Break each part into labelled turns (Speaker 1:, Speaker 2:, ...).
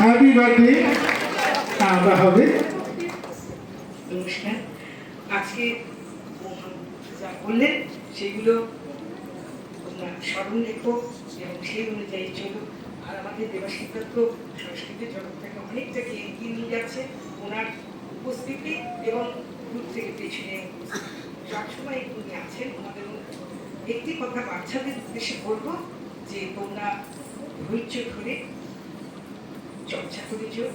Speaker 1: Happy birthday আমরা হবে।
Speaker 2: নমস্কার। আজকে যা বললেন, সেগুলো স্মরণ এবং সেই অনুযায়ী চলো আর আমাদের অনেকটাকে এগিয়ে নিয়ে যাচ্ছে ওনার উপস্থিতি এবং দূর থেকে পেছনে সবসময় উনি আছেন, ওনাদের একটি কথা বাচ্চাদের উদ্দেশ্যে বলব যে তোমরা ধৈর্য ধরে চর্চা করে যেও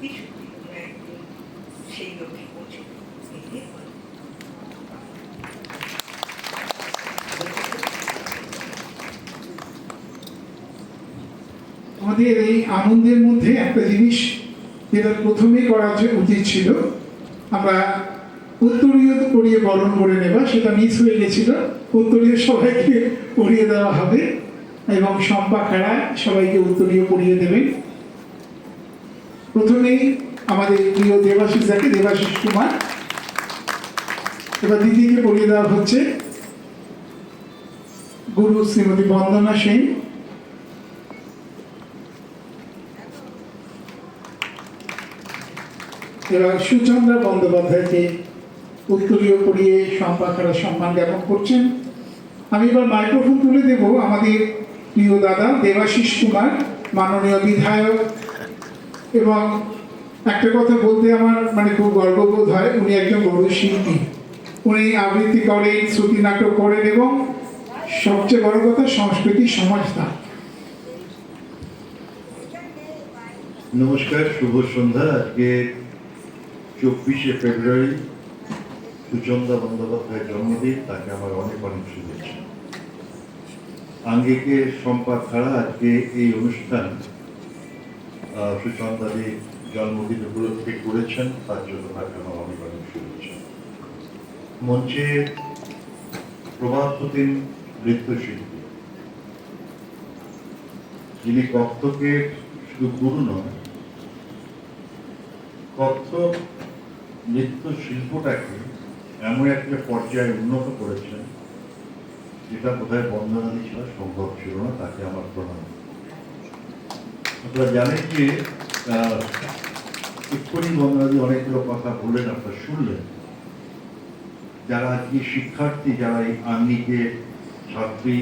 Speaker 2: কিছু তোমরা একদিন সেই এটাই
Speaker 1: আমাদের এই আনন্দের মধ্যে একটা জিনিস যেটা প্রথমে করা উচিত ছিল, আমরা উত্তরীয় করিয়ে বরণ করে নেবা, সেটা মিস হয়ে গেছিল, উত্তরীয় সবাইকে পরিয়ে দেওয়া হবে। এবং সম্পা খেড়া সবাইকে উত্তরীয় পরিয়ে দেবেন প্রথমেই আমাদের প্রিয় দেবাশিস যাকে, দেবাশিস কুমার। এবার দিদিকে পরিয়ে দেওয়া হচ্ছে গুরু শ্রীমতী বন্দনা সেন। এবার সুচন্দ্রা বন্দ্যোপাধ্যায়কে উত্তরীয় পড়িয়ে সম্পাখারা সম্মান জ্ঞাপন করছেন। আমি এবার মাইক্রোফোন তুলে দেব আমাদের প্রিয় দাদা, দেবাশিস কুমার, মাননীয় বিধায়ক। এবং একটা কথা বলতে আমার মানে খুব গর্ববোধ হয়, উনি একজন বড় শিল্পী উনি আবৃত্তি করেন, শ্রুতি নাটক করেন এবং সবচেয়ে বড় কথা সংস্কৃতি সমাজদার
Speaker 3: নমস্কার, শুভ সন্ধ্যা। আজকে চব্বিশে ফেব্রুয়ারি সুচন্দা বন্দ্যোপাধ্যায়ের জন্মদিন, তাকে আমার অনেক অনেক শুভেচ্ছা। আঙ্গিকে সম্পাদ ছাড়া আজকে এই অনুষ্ঠান সুচন্দাদি জন্মদিন উপলক্ষে করেছেন, তার জন্য তাকে আমার অনেক অনেক শুভেচ্ছা। মঞ্চে প্রভাত নৃত্যশিল্পী। যিনি কত্থকে শুধু গুরু নয় কত্থক নৃত্য শিল্পটাকে এমন একটা পর্যায়ে উন্নত করেছেন যেটা কোথায় বন্দনাদি ছাড়া সম্ভব ছিল না, তাকে আমার প্রণাম। আপনারা জানেন যে এক্ষুনি এক্ষুনি দিয়ে অনেকগুলো কথা বললেন, আপনারা শুনলেন। যারা আজকে শিক্ষার্থী, যারা এই আর্মিকে ছাত্রী